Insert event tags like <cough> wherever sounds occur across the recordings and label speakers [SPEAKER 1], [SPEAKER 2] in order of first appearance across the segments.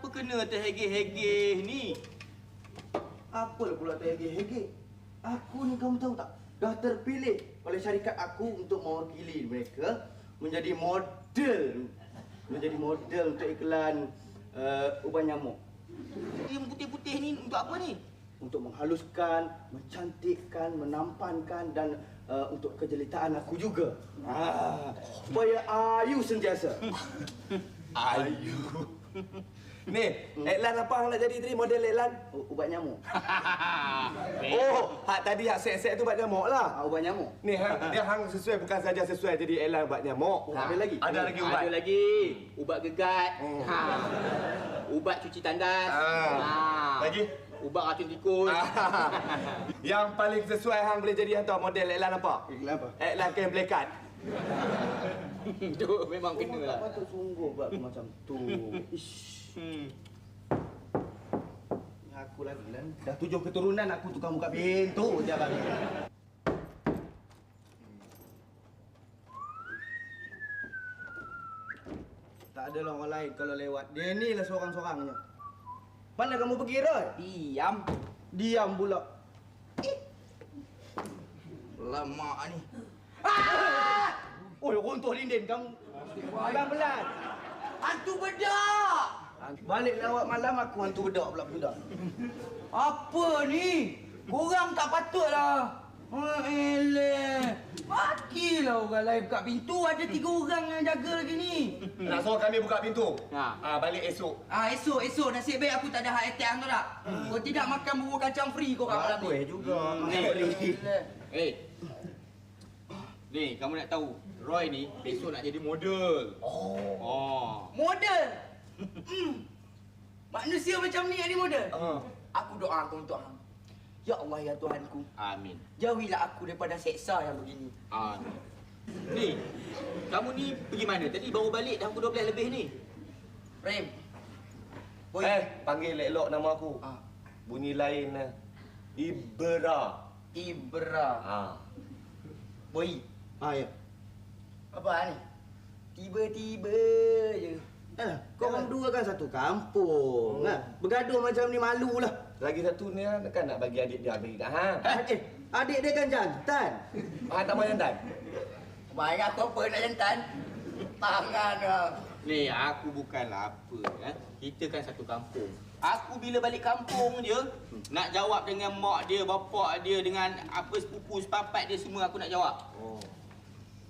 [SPEAKER 1] Kenapa kena terhegeh-hegeh ni?
[SPEAKER 2] Apa pula terhege-hege? Aku ni kamu tahu tak? Dah terpilih oleh syarikat aku untuk mewakili mereka menjadi model menjadi model untuk iklan uh, uban nyamuk
[SPEAKER 1] Yang putih-putih ni untuk apa ni?
[SPEAKER 2] untuk menghaluskan, mencantikkan, menampankan dan uh, untuk kejelitaan aku juga. Ah, supaya ayu sentiasa. <laughs>
[SPEAKER 3] Ayu. Ni, Eklan apa hang nak jadi tadi model Eklan?
[SPEAKER 2] U- Ubat nyamuk. <laughs>
[SPEAKER 3] Oh, hak tadi hak set-set tu buat nyamuk lah.
[SPEAKER 2] Ah, ubat nyamuk.
[SPEAKER 3] Ni hang dia hang sesuai bukan saja sesuai jadi Eklan buat nyamuk.
[SPEAKER 2] Oh, ada lagi?
[SPEAKER 3] Ada lagi ubat.
[SPEAKER 1] Ada lagi. Ubat gegat.
[SPEAKER 3] Hmm.
[SPEAKER 1] Ha. Ubat cuci tandas.
[SPEAKER 3] Ah.
[SPEAKER 1] Ha.
[SPEAKER 3] Lagi?
[SPEAKER 1] Ubat racun tikus. <laughs>
[SPEAKER 3] Yang paling sesuai hang boleh jadi hantar model Eklan apa?
[SPEAKER 2] Iklan apa?
[SPEAKER 3] Eklan kain blekat. <laughs>
[SPEAKER 1] tu memang kena lah.
[SPEAKER 2] Tak patut sungguh buat macam tu. Ish.
[SPEAKER 1] Hmm.
[SPEAKER 2] Aku lagi lah. Dah tujuh keturunan aku tukang buka pintu je kali. Tak ada lah orang lain kalau lewat. Dia ni lah seorang-seorangnya. Mana kamu pergi, Roy?
[SPEAKER 1] Diam.
[SPEAKER 2] Diam pula.
[SPEAKER 1] Lama ni.
[SPEAKER 2] Oh, runtuh lindin kamu. Pelan-pelan.
[SPEAKER 1] Hantu bedak.
[SPEAKER 2] Balik lawat malam aku hantu bedak pula budak.
[SPEAKER 4] Apa ni? Korang tak patutlah. Oh, eleh. Makilah orang lain buka pintu. Ada tiga orang yang jaga lagi ni.
[SPEAKER 3] Nak suruh kami buka pintu.
[SPEAKER 1] Ha.
[SPEAKER 3] Ah balik esok.
[SPEAKER 4] Ah esok, esok. Nasib baik aku tak ada heart attack tu tak? Kau tidak makan bubur kacang free kau kat malam
[SPEAKER 2] Aku eh
[SPEAKER 4] ni.
[SPEAKER 2] juga. Makan beli.
[SPEAKER 4] Eleh.
[SPEAKER 1] Eh. Ni, kamu nak tahu. Roy ni besok nak jadi model. Oh. Oh.
[SPEAKER 4] Model. Hmm. Manusia macam ni yang ni model.
[SPEAKER 3] Ah.
[SPEAKER 4] Aku doakan untuk hang. Ya Allah ya Tuhanku.
[SPEAKER 1] Amin.
[SPEAKER 4] Jauhilah aku daripada seksa yang begini.
[SPEAKER 1] Amin. Ni, kamu ni pergi mana? Tadi baru balik dah pukul 12 lebih ni.
[SPEAKER 4] Rem. Boy.
[SPEAKER 3] Eh, panggil elok nama aku.
[SPEAKER 4] Ah.
[SPEAKER 3] Bunyi lain lah. Ibra.
[SPEAKER 4] Ibra.
[SPEAKER 3] Ah.
[SPEAKER 4] Boy.
[SPEAKER 2] Ah ya.
[SPEAKER 4] Apa ni? Tiba-tiba je.
[SPEAKER 2] Alah, korang dua kan satu kampung. Ha? Bergaduh macam ni malu lah.
[SPEAKER 3] Lagi satu ni kan kan nak bagi adik dia ambil kat hang.
[SPEAKER 2] Eh, adik dia kan jantan.
[SPEAKER 3] Hang tak mahu dan.
[SPEAKER 4] Baik aku apa nak jantan? Tangan.
[SPEAKER 1] Ni, aku bukanlah apa. Eh? Kita kan satu kampung. Aku bila balik kampung je, nak jawab dengan mak dia, bapak dia, dengan apa sepupu, sepapat dia semua aku nak jawab.
[SPEAKER 3] Oh.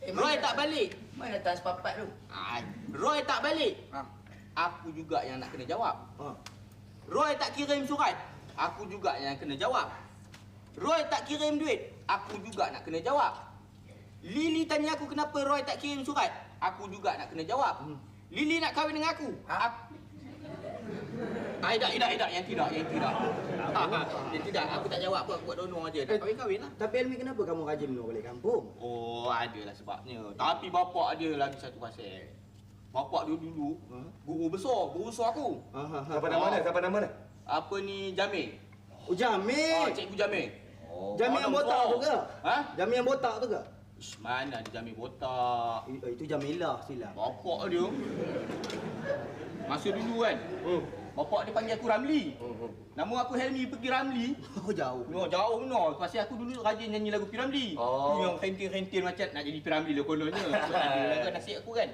[SPEAKER 4] Eh,
[SPEAKER 1] Roy tak balik.
[SPEAKER 4] Mana datang sepapat tu?
[SPEAKER 1] Ah, Roy tak balik.
[SPEAKER 4] Ha.
[SPEAKER 1] Aku juga yang nak kena jawab.
[SPEAKER 2] Ha.
[SPEAKER 1] Roy tak kirim surat. Aku juga yang kena jawab. Roy tak kirim duit. Aku juga nak kena jawab. Lily tanya aku kenapa Roy tak kirim surat. Aku juga nak kena jawab. Lily nak kahwin dengan aku.
[SPEAKER 4] Ha?
[SPEAKER 1] Aku... Ah, tidak, tidak, tidak. Yang tidak, yang tidak. Ha, <laughs> ha. Yang tidak, aku tak jawab apa. Aku buat donor aja. Nak kahwin-kahwin lah.
[SPEAKER 2] Tapi Elmi kenapa kamu rajin minum balik kampung?
[SPEAKER 1] Oh, adalah sebabnya. Tapi bapak dia lagi satu pasal. Bapak dia dulu,
[SPEAKER 2] Ha?
[SPEAKER 1] guru besar, guru besar aku.
[SPEAKER 2] Ha ha ha.
[SPEAKER 3] Siapa nama dia? Siapa nama dia?
[SPEAKER 1] Apa ni, Jamil.
[SPEAKER 2] Oh, Jamil.
[SPEAKER 1] Oh, Cikgu Jamil. Oh,
[SPEAKER 2] Jamil yang botak tu ke?
[SPEAKER 1] Ha?
[SPEAKER 2] Jamil yang botak tu ke?
[SPEAKER 1] Ish, mana ada Jamil botak?
[SPEAKER 2] Eh, Itu Jamilah silap.
[SPEAKER 1] Bapak dia. Masa dulu kan,
[SPEAKER 3] Hmm.
[SPEAKER 1] Bapak dia panggil aku Ramli.
[SPEAKER 3] Hmm.
[SPEAKER 1] Nama aku Helmi pergi Ramli. <laughs>
[SPEAKER 2] Oh jauh.
[SPEAKER 1] No, jauh no. Pasal aku dulu rajin nyanyi lagu Piramli.
[SPEAKER 3] Oh.
[SPEAKER 1] Tu yang rentin-rentin macam nak jadi Piramli lah kononnya. <laughs> Ada kan nasib aku kan.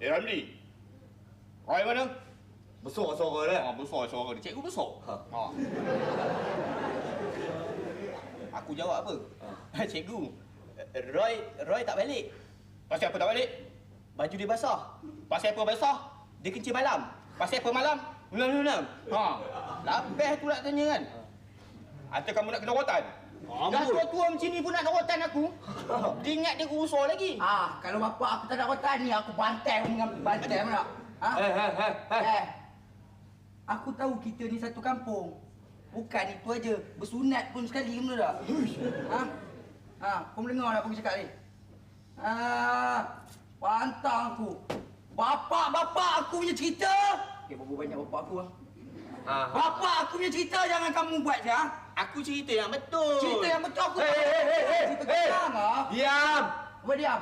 [SPEAKER 1] Eh Ramli. Roy mana?
[SPEAKER 3] Besar suara dia.
[SPEAKER 1] Ah, besar suara dia. Cikgu besar.
[SPEAKER 3] Ha.
[SPEAKER 1] Ha. Aku jawab apa? Ha. <laughs> Cikgu, Roy Roy tak balik. Pasal apa tak balik? Baju dia basah. Pasal apa basah? Dia kencing malam. Pasal apa malam? Malam-malam. Ha. Lapis tu nak tanya kan? Atau kamu nak kena rotan? Dah tua-tua macam ni pun nak rotan aku. <laughs> Dia ingat dia usaha lagi.
[SPEAKER 4] Ah, kalau bapak aku tak nak rotan ni, aku bantai aku dengan bantai mana? Ha?
[SPEAKER 3] Eh, eh, eh, eh.
[SPEAKER 4] Eh. Aku tahu kita ni satu kampung. Bukan itu aja, bersunat pun sekali benda tak? <laughs> Ha? Ha, kau mendengar tak aku cakap ni? Ah, pantang aku. Bapak-bapak aku punya cerita. Okay, berapa banyak bapak aku ah.
[SPEAKER 3] Ah.
[SPEAKER 4] Bapak aku punya cerita jangan kamu buat je ah.
[SPEAKER 1] Aku cerita yang betul.
[SPEAKER 4] Cerita yang betul aku.
[SPEAKER 3] Hei, hei, hei, hei,
[SPEAKER 4] Cerita ah.
[SPEAKER 3] Diam.
[SPEAKER 4] Apa diam?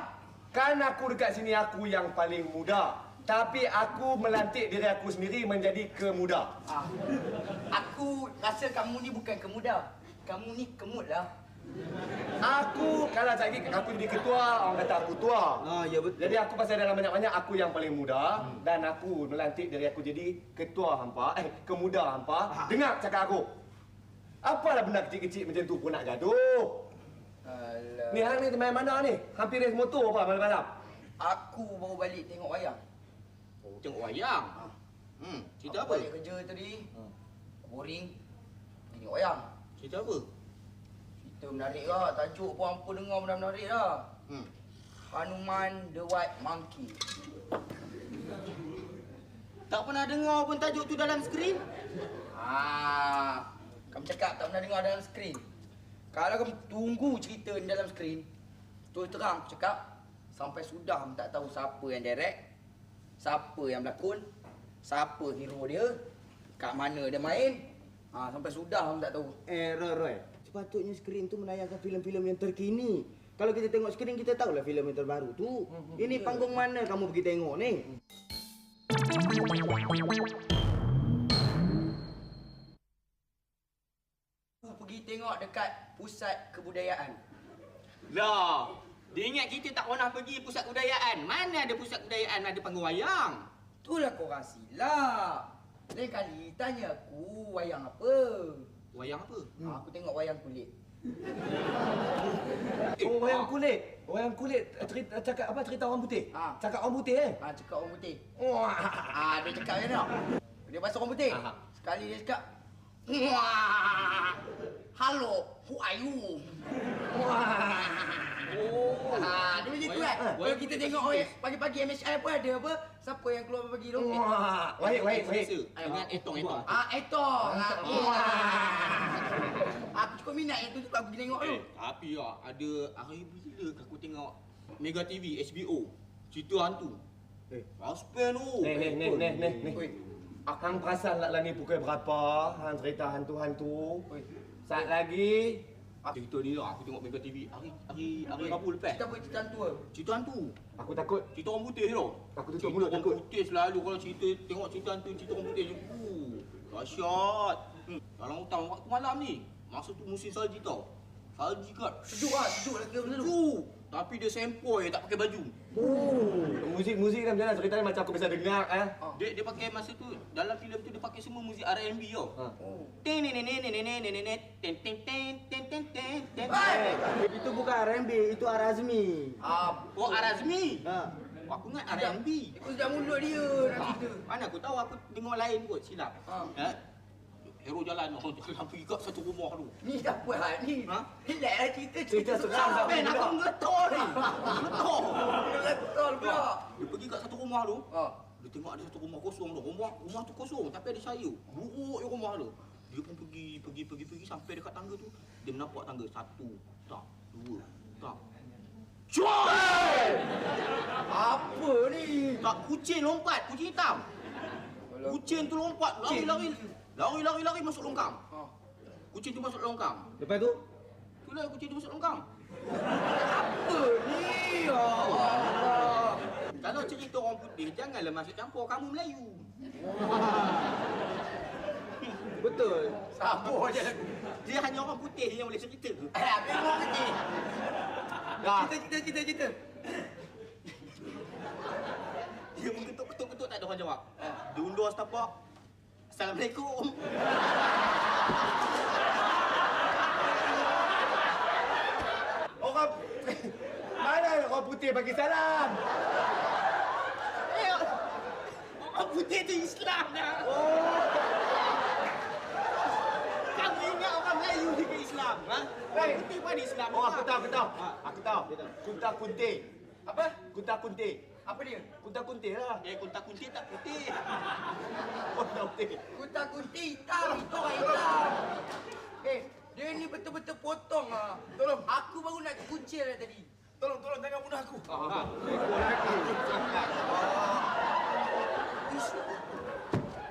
[SPEAKER 3] Kan aku dekat sini aku yang paling muda. Tapi aku melantik diri aku sendiri menjadi kemuda.
[SPEAKER 4] Ah. Aku rasa kamu ni bukan kemuda. Kamu ni kemut lah.
[SPEAKER 3] Aku kalau lagi aku jadi ketua, orang kata aku tua.
[SPEAKER 2] Ah, ya betul.
[SPEAKER 3] Jadi aku pasal dalam banyak-banyak aku yang paling muda dan aku melantik diri aku jadi ketua hampa, eh kemuda hampa. Dengar cakap aku. Apalah benda kecil-kecil macam tu pun nak gaduh.
[SPEAKER 4] Alah.
[SPEAKER 3] Ni hang ni main mana ni? Hampir race motor apa malam-malam?
[SPEAKER 4] Aku baru balik tengok wayang.
[SPEAKER 1] Oh, tengok wayang. Hmm, cerita
[SPEAKER 4] aku
[SPEAKER 1] apa?
[SPEAKER 4] balik kerja tadi. Boring. Tengok wayang.
[SPEAKER 1] Cerita apa?
[SPEAKER 4] Cerita menarik lah. Tajuk pun hampa dengar benda menarik lah.
[SPEAKER 1] Hmm.
[SPEAKER 4] Hanuman the White Monkey.
[SPEAKER 1] Tak pernah dengar pun tajuk tu dalam skrin.
[SPEAKER 4] Ah, kamu cakap tak pernah dengar dalam skrin. Kalau kamu tunggu cerita ni dalam skrin, terus terang aku cakap, sampai sudah kamu tak tahu siapa yang direct, siapa yang berlakon, siapa hero dia, kat mana dia main. Ah, sampai sudah kamu tak tahu.
[SPEAKER 2] Eh, Roy, Roy. Sepatutnya skrin tu menayangkan filem-filem yang terkini. Kalau kita tengok skrin, kita tahulah filem yang terbaru tu. Ini panggung mana kamu pergi tengok ni?
[SPEAKER 4] Pergi tengok dekat pusat kebudayaan.
[SPEAKER 1] Lah, dia ingat kita tak pernah pergi pusat kebudayaan. Mana ada pusat kebudayaan ada panggung wayang?
[SPEAKER 4] Itulah korang silap. Lain kali tanya aku wayang apa.
[SPEAKER 1] Wayang apa?
[SPEAKER 4] Hmm. Aku tengok wayang kulit. <laughs>
[SPEAKER 3] Oh, wayang kulit. Wayang kulit cerita cakap apa cerita orang putih?
[SPEAKER 4] Ha.
[SPEAKER 3] Cakap orang putih eh?
[SPEAKER 4] Ah, cakap orang putih.
[SPEAKER 3] Wah.
[SPEAKER 4] Ah, dia cakap macam mana? Dia pasal orang putih.
[SPEAKER 1] Aha.
[SPEAKER 4] Sekali dia cakap, Wah, Hello, who are you?
[SPEAKER 3] Wah.
[SPEAKER 1] Oh.
[SPEAKER 4] Ah, dia macam tu kan? Kalau kita tengok oh, pagi-pagi MSI pun ada apa? Siapa yang keluar pagi tu?
[SPEAKER 3] Wah. Wahid, wahid, wahid.
[SPEAKER 1] Dengan etong-etong.
[SPEAKER 4] Ah, Etong. Ah, Wah. Aku cukup minat yang tu tu aku pergi tengok tu.
[SPEAKER 1] Eh, tapi ya, ada hari bila aku tengok Mega TV, HBO. Cerita hantu.
[SPEAKER 2] Eh.
[SPEAKER 1] Raspen tu.
[SPEAKER 3] Nih, nih, nih, nih.
[SPEAKER 4] Oi.
[SPEAKER 3] Hang perasan lah lah ni pukul berapa? Hang cerita hantu-hantu.
[SPEAKER 4] Oi.
[SPEAKER 3] Saat lagi.
[SPEAKER 1] Cerita dia lah, aku tengok Mega TV hari hari hari Rabu lepas.
[SPEAKER 4] Kita apa cerita tu?
[SPEAKER 1] Cerita hantu.
[SPEAKER 3] Aku takut.
[SPEAKER 1] Cerita orang putih tau.
[SPEAKER 3] Aku tutup
[SPEAKER 1] cerita
[SPEAKER 3] mulut,
[SPEAKER 1] orang
[SPEAKER 3] takut.
[SPEAKER 1] putih selalu kalau cerita tengok cerita hantu cerita orang putih je. Uh, dahsyat. Hmm. Dalam hutan waktu malam ni. Masa tu musim salji tau. Salji kat.
[SPEAKER 4] Sejuk ah, sejuk lagi betul tu.
[SPEAKER 1] Sejuk. Tapi dia sempoi tak pakai baju.
[SPEAKER 3] Oh. Muzik-muzik ni macam mana cerita ni macam aku biasa dengar eh.
[SPEAKER 1] Dia dia pakai masa tu dalam filem tu dia pakai semua muzik R&B tau.
[SPEAKER 3] Ha.
[SPEAKER 4] Oh.
[SPEAKER 1] Ten ten ten ten ten ten ten ten ten ten ten ten ten ten.
[SPEAKER 2] Itu bukan R&B, itu Arazmi.
[SPEAKER 4] Ah,
[SPEAKER 1] Oh Arazmi.
[SPEAKER 2] Ha.
[SPEAKER 1] Aku ingat R&B.
[SPEAKER 4] Ikut sedap mulut dia nak cerita.
[SPEAKER 1] Mana aku tahu aku dengar lain kot silap.
[SPEAKER 4] Ha.
[SPEAKER 1] Hero jalan oh, <laughs> jalan pergi kat satu rumah tu.
[SPEAKER 4] Ni siapa hal ni?
[SPEAKER 1] Ha?
[SPEAKER 4] Relax lah cerita.
[SPEAKER 3] Cerita seram tak
[SPEAKER 1] Ben aku ngetor ni. <laughs> Ngetor.
[SPEAKER 4] Betul pula.
[SPEAKER 1] Dia pergi kat satu rumah tu.
[SPEAKER 4] Ha.
[SPEAKER 1] Dia tengok ada satu rumah kosong tu. Rumah rumah tu kosong tapi ada sayur. Buruk je rumah tu. Dia pun pergi pergi pergi pergi sampai dekat tangga tu. Dia menampak tangga satu, tak, dua, tak. Cuai!
[SPEAKER 4] Apa ni?
[SPEAKER 1] Tak kucing lompat, kucing hitam. Kucing tu lompat, lari-lari. Lari-lari-lari masuk longkang.
[SPEAKER 4] Ha.
[SPEAKER 1] Kucing tu masuk longkang.
[SPEAKER 2] Lepas tu?
[SPEAKER 1] Itulah kucing tu masuk longkang.
[SPEAKER 4] Apa ni? Ya Allah.
[SPEAKER 1] Kalau cerita orang putih, janganlah masuk campur kamu Melayu. <laughs>
[SPEAKER 2] Betul.
[SPEAKER 4] Sabar je.
[SPEAKER 1] Dia hanya orang putih yang boleh cerita.
[SPEAKER 4] Eh, memang kecil.
[SPEAKER 3] Dah.
[SPEAKER 4] Cerita, cerita, cerita, cerita.
[SPEAKER 1] Dia mengetuk-ketuk-ketuk tak ada orang jawab. Dia undur setapak. Assalamualaikum.
[SPEAKER 3] Orang mana orang putih bagi salam?
[SPEAKER 1] Eh, orang putih tu Islam dah. Kamu ingat orang Melayu juga Islam, ha? Orang putih pun ada Islam.
[SPEAKER 3] Oh, aku tahu, aku tahu. Aku tahu. Kunta kunti.
[SPEAKER 4] Apa?
[SPEAKER 3] Kunta kunti.
[SPEAKER 4] Apa dia?
[SPEAKER 3] Kunta kunti lah.
[SPEAKER 1] Eh, kunta kunti tak putih.
[SPEAKER 3] Oh, tak putih.
[SPEAKER 4] Kuta kunti hitam, itu orang hitam. Eh, dia ni betul-betul potong ah. Tolong, aku baru nak kucil dah tadi. Tolong, tolong jangan bunuh aku.
[SPEAKER 1] Ha.
[SPEAKER 4] Ish.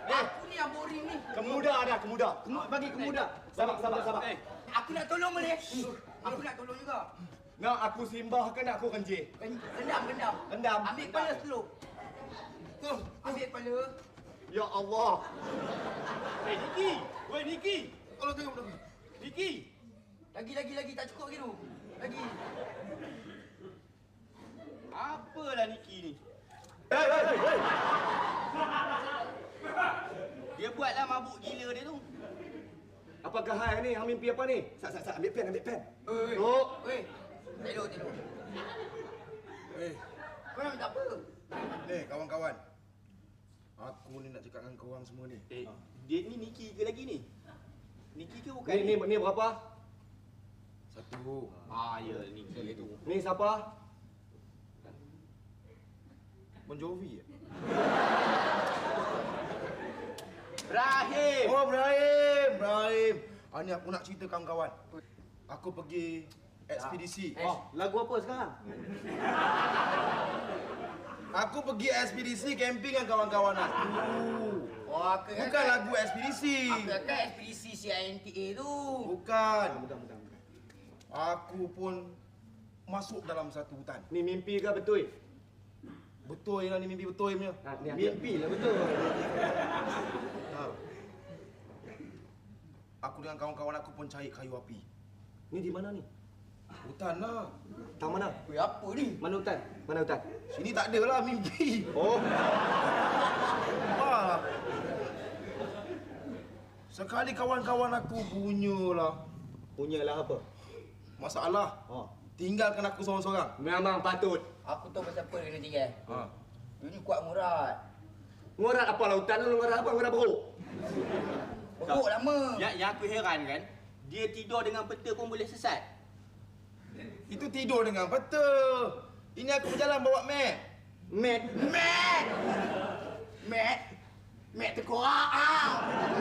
[SPEAKER 4] Aku ni yang boring ni.
[SPEAKER 3] Kemuda dah, kemuda.
[SPEAKER 2] Kemu- bagi kemuda.
[SPEAKER 3] Sabar, sabar, sabar.
[SPEAKER 1] Eh,
[SPEAKER 4] Aku nak tolong boleh? Aku nak tolong juga.
[SPEAKER 3] Nak aku simbah ke nak aku kencing?
[SPEAKER 4] Ken- Rendam, rendam.
[SPEAKER 3] Rendam.
[SPEAKER 4] Ambil kepala slow. Ambil kepala.
[SPEAKER 3] Ya Allah.
[SPEAKER 1] Eh, Niki! Woi, Niki!
[SPEAKER 5] Kalau tengok belakang.
[SPEAKER 1] Niki!
[SPEAKER 4] Lagi, lagi, lagi. Tak cukup lagi tu. Lagi.
[SPEAKER 1] Apalah Niki ni? Dia buatlah mabuk gila dia tu.
[SPEAKER 3] Apakah hal ni? Hang mimpi apa ni?
[SPEAKER 5] Sat, sat, sat. Ambil pen, ambil pen.
[SPEAKER 4] Oi.
[SPEAKER 3] Tok.
[SPEAKER 4] Oi. Tidur, tidur.
[SPEAKER 5] Eh,
[SPEAKER 4] Kau nak minta apa?
[SPEAKER 5] eh kawan-kawan. Aku ni nak cakap dengan korang semua ni.
[SPEAKER 1] Eh, dia ni Niki ke lagi ni? Niki ke bukan?
[SPEAKER 3] Ni ni ni berapa?
[SPEAKER 5] Satu.
[SPEAKER 1] Ah, ya Niki tu.
[SPEAKER 3] Ni siapa?
[SPEAKER 5] Bon Jovi ya?
[SPEAKER 1] Rahim!
[SPEAKER 5] Oh, Ibrahim, Ibrahim. Ah, ni aku nak cerita kawan-kawan. Aku pergi ekspedisi.
[SPEAKER 2] Oh, lagu apa sekarang? <laughs>
[SPEAKER 5] Aku pergi ekspedisi camping dengan kawan-kawan aku.
[SPEAKER 4] Oh, aku
[SPEAKER 5] Bukan lagu ekspedisi.
[SPEAKER 4] Aku kan ekspedisi CINTA tu.
[SPEAKER 5] Bukan.
[SPEAKER 2] Bukan, bukan, bukan.
[SPEAKER 5] Aku pun masuk dalam satu hutan.
[SPEAKER 3] Ni mimpi ke betul?
[SPEAKER 5] Betul lah ni mimpi betul punya.
[SPEAKER 3] Ha, ni
[SPEAKER 2] Mimpi lah betul.
[SPEAKER 5] Ha. Aku dengan kawan-kawan aku pun cari kayu api.
[SPEAKER 3] Ni di mana ni?
[SPEAKER 5] Hutan lah.
[SPEAKER 3] Tahu mana?
[SPEAKER 4] Oi, apa ni?
[SPEAKER 2] Mana hutan?
[SPEAKER 3] Mana hutan?
[SPEAKER 5] Sini tak ada lah mimpi.
[SPEAKER 3] Oh,
[SPEAKER 5] Ah. Sekali kawan-kawan aku punyalah.
[SPEAKER 3] punyalah apa?
[SPEAKER 5] Masalah.
[SPEAKER 3] Oh,
[SPEAKER 5] Tinggalkan aku seorang-seorang.
[SPEAKER 3] memang patut.
[SPEAKER 4] Aku tahu pasal apa dia kena tinggal.
[SPEAKER 5] Ha.
[SPEAKER 4] Dia ni kuat ngurat.
[SPEAKER 3] Ngorat apa lautan lu ngorat apa? Ngorat beruk.
[SPEAKER 4] Beruk lama.
[SPEAKER 1] Yang, yang aku heran kan, dia tidur dengan peta pun boleh sesat.
[SPEAKER 5] Itu tidur dengan peta. Ini aku berjalan bawa map.
[SPEAKER 3] Mat.
[SPEAKER 4] Mat! Mat! Mat terkorak ah!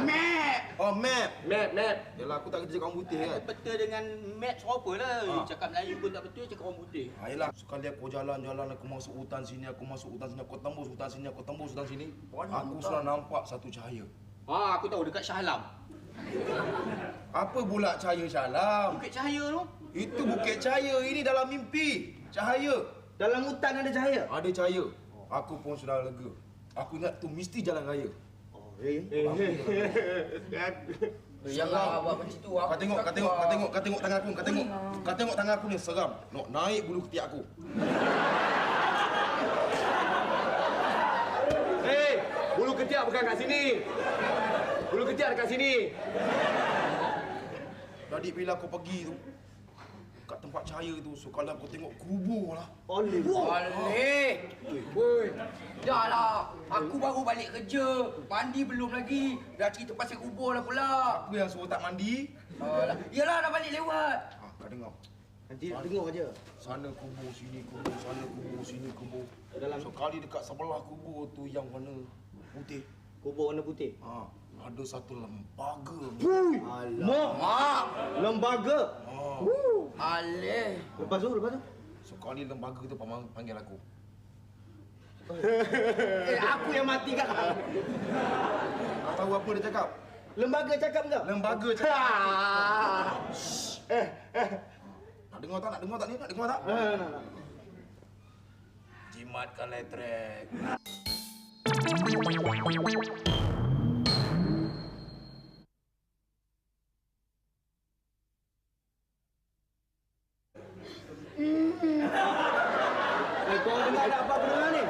[SPEAKER 4] Mat!
[SPEAKER 5] Oh, map.
[SPEAKER 3] Map, map.
[SPEAKER 5] Yalah, aku tak kerja kat orang putih kan.
[SPEAKER 1] Peta dengan map serupa lah.
[SPEAKER 5] Ha.
[SPEAKER 1] Cakap Melayu pun tak betul, cakap orang putih.
[SPEAKER 5] Ha, yelah, sekali aku jalan-jalan, aku masuk hutan sini, aku masuk hutan sini, aku tembus hutan sini, aku tembus hutan sini.
[SPEAKER 4] Banyak
[SPEAKER 5] Aku sudah nampak satu cahaya.
[SPEAKER 1] Ah, aku tahu dekat Shah Alam.
[SPEAKER 5] Apa pula cahaya Syalam?
[SPEAKER 1] Bukit Cahaya tu.
[SPEAKER 5] Itu bukit cahaya, ini dalam mimpi. Cahaya.
[SPEAKER 2] Dalam hutan ada cahaya?
[SPEAKER 5] Ada cahaya. Aku pun sudah lega. Aku ingat tu mesti jalan raya.
[SPEAKER 2] Oh, eh.
[SPEAKER 3] Eh,
[SPEAKER 4] Jangan buat macam tu.
[SPEAKER 5] Kau tengok, kau tengok, kau tengok, kau tengok tangan aku, kau tengok. Kau tengok tangan aku ni seram. Nak naik bulu ketiak aku.
[SPEAKER 3] Hei, <laughs> bulu ketiak bukan kat sini. Bulu ketiak dekat sini.
[SPEAKER 5] Jadi bila aku pergi tu, kat tempat cahaya tu, so kalau aku tengok kubur lah.
[SPEAKER 2] Olive.
[SPEAKER 4] Balik. Woi. Dah lah. Aku baru balik kerja. Mandi belum lagi. Dah cerita pasal kubur lah pula.
[SPEAKER 5] Aku yang suruh tak mandi.
[SPEAKER 4] Alah. Yalah dah balik lewat.
[SPEAKER 5] Ha, kau dengar.
[SPEAKER 2] Nanti tengok aja.
[SPEAKER 5] Sana kubur, sini kubur, sana kubur, sini kubur.
[SPEAKER 2] Dalam-
[SPEAKER 5] Sekali dekat sebelah kubur tu yang warna putih.
[SPEAKER 2] Kubur warna putih.
[SPEAKER 5] Ha, ada satu lembaga.
[SPEAKER 2] Alamak.
[SPEAKER 4] Mak.
[SPEAKER 2] Lembaga.
[SPEAKER 5] Ha,
[SPEAKER 4] Aleh.
[SPEAKER 2] Lepas tu, lepas tu.
[SPEAKER 5] sekali lembaga tu pamang- panggil aku. <laughs>
[SPEAKER 2] Eh, aku yang mati kan?
[SPEAKER 5] Kau tahu apa dia cakap?
[SPEAKER 2] Lembaga cakap enggak?
[SPEAKER 5] Lembaga <laughs> cakap.
[SPEAKER 2] Eh, eh.
[SPEAKER 5] Nak dengar tak? Nak dengar tak ni? Nak dengar tak?
[SPEAKER 2] Nah, nah, nah.
[SPEAKER 5] Jimatkan letrek.
[SPEAKER 2] Eh, kau dengar ada apa dengar ni?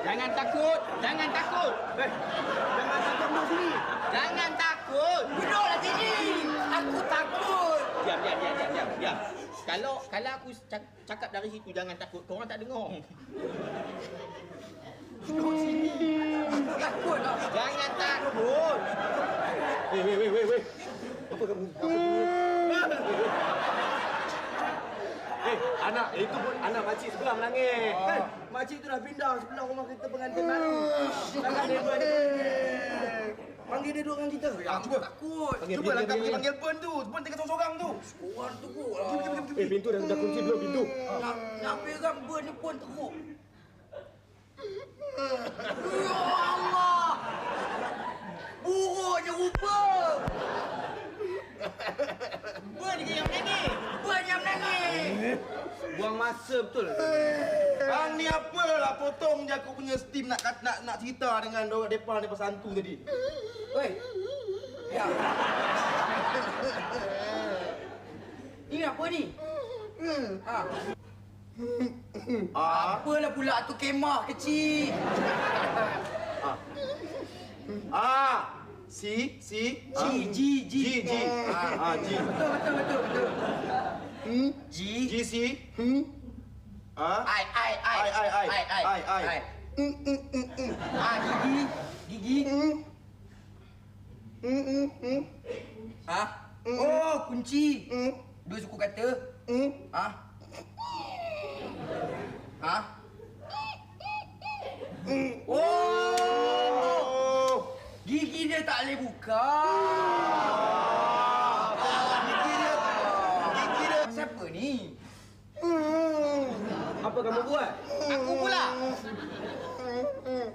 [SPEAKER 1] Jangan takut, jangan takut.
[SPEAKER 2] Eh, jangan cakap duduk sini.
[SPEAKER 1] Jangan takut.
[SPEAKER 4] Duduklah sini. Aku takut.
[SPEAKER 1] Diam, diam, diam. Kalau kalau aku cak- cakap dari situ jangan takut, kau orang tak dengar.
[SPEAKER 4] Aku takut lah.
[SPEAKER 1] Jangan takut.
[SPEAKER 3] Weh, weh, weh, weh, weh. Apa kamu? Apa kamu? Eh, anak itu pun anak makcik sebelah menangis.
[SPEAKER 2] Eh, makcik tu dah pindah sebelah rumah kita pengantin baru. Jangan dia ada Panggil dia duduk dengan kita.
[SPEAKER 5] Ah, cuba.
[SPEAKER 4] Takut.
[SPEAKER 3] Panggil,
[SPEAKER 5] Cuba
[SPEAKER 3] panggil,
[SPEAKER 5] langkah pergi
[SPEAKER 3] panggil.
[SPEAKER 5] Pen tu. Pen tinggal seorang-seorang tu.
[SPEAKER 4] Orang teruk lah.
[SPEAKER 3] Eh, pintu dah, dah kunci belum pintu?
[SPEAKER 4] Nak, nak pegang ber ni pun teruk. Ya Allah. Buruknya rupa.
[SPEAKER 1] Ber dia yang menangis.
[SPEAKER 4] Ber yang menangis.
[SPEAKER 2] Buang masa betul.
[SPEAKER 5] Hang ni apalah potong je aku punya steam nak nak nak cerita dengan orang depan depan santu tadi.
[SPEAKER 4] Oi. Ya. Ni apa ni? Ha.
[SPEAKER 5] Ah,
[SPEAKER 4] Apalah pula tu kemah kecil.
[SPEAKER 5] ah. Si, si,
[SPEAKER 4] Ji, ji, ji.
[SPEAKER 5] Ji, ji. Ah, ah, ji.
[SPEAKER 4] Betul, betul, betul, betul.
[SPEAKER 5] Hmm,
[SPEAKER 4] Ji.
[SPEAKER 5] ji si. Hmm. Ah.
[SPEAKER 4] Ai, ai. Ai,
[SPEAKER 5] ai, ai. Ai,
[SPEAKER 4] ai. Ai,
[SPEAKER 5] ai. ai. Hmm, hmm, hmm, hmm.
[SPEAKER 4] Ah, gigi. Gigi.
[SPEAKER 5] Hmm. Hmm, hmm, hmm.
[SPEAKER 4] Ha? Oh, kunci.
[SPEAKER 5] Hmm.
[SPEAKER 4] Dua suku kata.
[SPEAKER 5] Hmm.
[SPEAKER 4] Ha? Ha? Oh!
[SPEAKER 5] Oh.
[SPEAKER 4] Gigi dia tak boleh buka.
[SPEAKER 5] Gigi dia. Gigi dia.
[SPEAKER 4] Siapa ni?
[SPEAKER 2] Apa kamu buat?
[SPEAKER 1] Aku pula.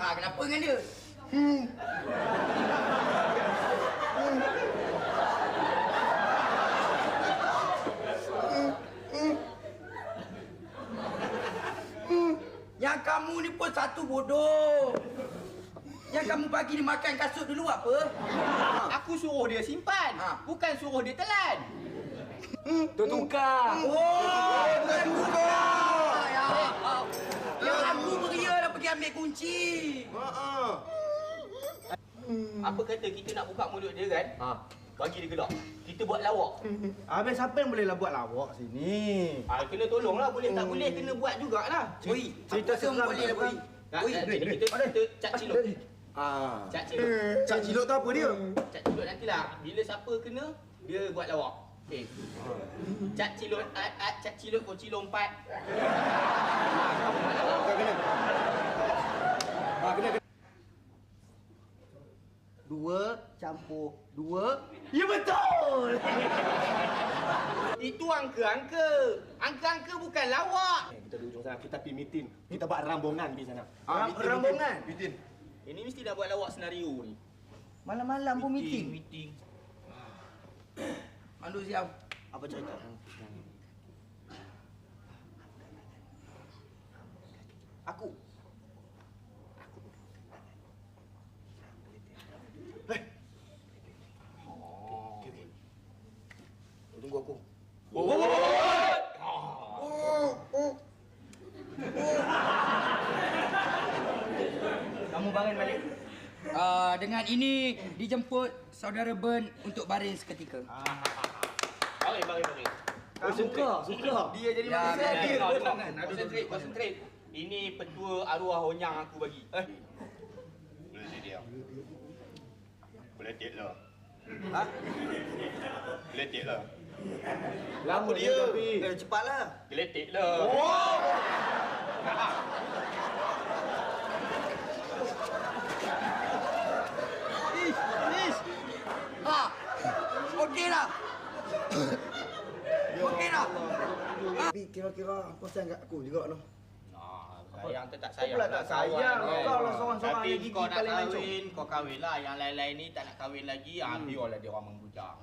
[SPEAKER 4] Ah, kenapa dengan dia? Yang kamu ni pun satu bodoh. Yang kamu bagi dia makan kasut dulu apa?
[SPEAKER 1] Aku suruh dia simpan.
[SPEAKER 4] Ha.
[SPEAKER 1] Bukan suruh dia telan.
[SPEAKER 3] Tertukar.
[SPEAKER 4] Oh, bukan buka. Ya, ah. Yang aku beria dah pergi ambil kunci.
[SPEAKER 5] Ha ah.
[SPEAKER 1] Apa kata kita nak buka mulut dia kan?
[SPEAKER 3] Ha.
[SPEAKER 1] Bagi dia gelak. Kita buat lawak.
[SPEAKER 2] Habis siapa yang boleh lah buat lawak sini?
[SPEAKER 1] Ah, kena tolonglah. Boleh tak boleh kena buat jugalah.
[SPEAKER 4] Oi,
[SPEAKER 2] Cerita seram
[SPEAKER 4] boleh lah,
[SPEAKER 1] jadi kita, kita cak cilok.
[SPEAKER 5] Ah.
[SPEAKER 1] Cak cilok.
[SPEAKER 5] Cak cilok tu apa dia?
[SPEAKER 1] Cak cilok nantilah. Bila siapa kena, dia buat lawak. Okey. Cak cilok, ah, ah, cak cilok kunci lompat.
[SPEAKER 2] Dua campur dua. Ya betul. <laughs>
[SPEAKER 1] Itu angka-angka. Angka-angka bukan lawak.
[SPEAKER 3] Eh, kita duduk sana, kita pergi meeting. Kita buat rambungan di sana.
[SPEAKER 5] Ah,
[SPEAKER 2] Ram- rambungan.
[SPEAKER 5] Bitin.
[SPEAKER 1] Ini mesti dah buat lawak senario ni.
[SPEAKER 2] Malam-malam pun meeting.
[SPEAKER 1] Meeting.
[SPEAKER 4] Mandu siap.
[SPEAKER 2] Apa cerita? Aku.
[SPEAKER 5] Tunggu aku.
[SPEAKER 2] Kamu bangun balik.
[SPEAKER 4] Uh, dengan ini dijemput saudara Ben untuk baring seketika.
[SPEAKER 1] Baik, baik, baik.
[SPEAKER 2] Oh, suka, suka. Dia jadi
[SPEAKER 4] Ya,
[SPEAKER 2] manusia.
[SPEAKER 4] ya,
[SPEAKER 2] Dia
[SPEAKER 4] ya.
[SPEAKER 2] tenang.
[SPEAKER 1] Konsentrate, konsentrate. Ini petua arwah onyang aku bagi. Eh. Boleh dia. Boleh dia lah.
[SPEAKER 2] Ha?
[SPEAKER 1] Boleh dia lah.
[SPEAKER 3] Lama
[SPEAKER 2] Dia.
[SPEAKER 3] dia tapi.
[SPEAKER 2] Eh, cepatlah.
[SPEAKER 1] Geletik lah <laughs>
[SPEAKER 4] ish. Ha. Okey dah. Okey dah.
[SPEAKER 5] Tapi kira-kira apa sayang kat aku juga noh.
[SPEAKER 1] Ah, sayang tu tak
[SPEAKER 2] Kau
[SPEAKER 1] sayang.
[SPEAKER 2] pula
[SPEAKER 1] lah,
[SPEAKER 2] tak sayang.
[SPEAKER 1] kan.
[SPEAKER 2] Kau lah seorang-seorang
[SPEAKER 1] Tapi
[SPEAKER 2] yang gigi
[SPEAKER 1] kau nak
[SPEAKER 2] paling mancung.
[SPEAKER 1] kahwin, kau kahwin lah. Yang lain-lain ni tak nak kahwin lagi, ah, biarlah dia orang membujang.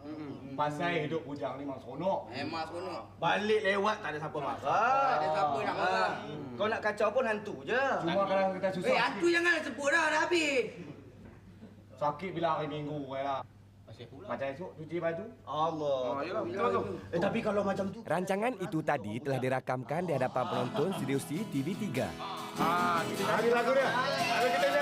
[SPEAKER 3] Pasal hidup bujang ni memang seronok.
[SPEAKER 4] Memang seronok.
[SPEAKER 2] Balik lewat tak ada siapa marah.
[SPEAKER 4] Tak ada siapa nak marah.
[SPEAKER 2] Kau nak kacau pun hantu je.
[SPEAKER 3] Cuma kalau kita susah
[SPEAKER 4] Eh, hantu
[SPEAKER 3] sikit.
[SPEAKER 4] janganlah sebut dah, dah habis.
[SPEAKER 3] Sakit bila hari minggu kan lah.
[SPEAKER 1] Pula.
[SPEAKER 3] Macam esok cuci baju.
[SPEAKER 2] Allah.
[SPEAKER 5] yalah, betul tu.
[SPEAKER 2] Eh tapi kalau macam tu
[SPEAKER 6] Rancangan itu tadi telah dirakamkan di hadapan penonton Studio C TV3.
[SPEAKER 3] Ah, kita lagu dia. Ada kita nyanyi lah. Kita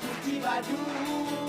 [SPEAKER 1] kena cuci